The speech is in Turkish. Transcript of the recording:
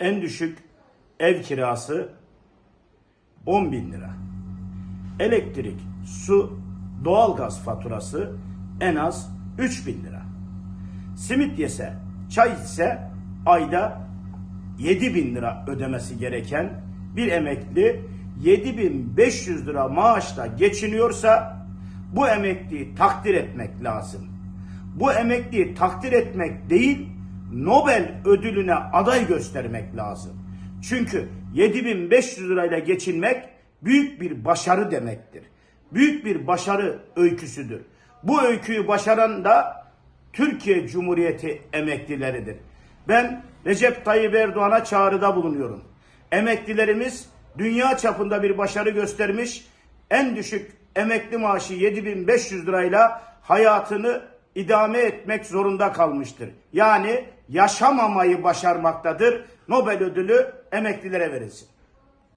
en düşük ev kirası 10 bin lira. Elektrik, su, doğalgaz faturası en az 3 bin lira. Simit yese, çay içse ayda 7 bin lira ödemesi gereken bir emekli 7500 lira maaşla geçiniyorsa bu emekliyi takdir etmek lazım. Bu emekliyi takdir etmek değil, Nobel ödülüne aday göstermek lazım. Çünkü 7500 lirayla geçinmek büyük bir başarı demektir. Büyük bir başarı öyküsüdür. Bu öyküyü başaran da Türkiye Cumhuriyeti emeklileridir. Ben Recep Tayyip Erdoğan'a çağrıda bulunuyorum. Emeklilerimiz dünya çapında bir başarı göstermiş. En düşük emekli maaşı 7500 lirayla hayatını idame etmek zorunda kalmıştır. Yani yaşamamayı başarmaktadır. Nobel ödülü emeklilere verilsin.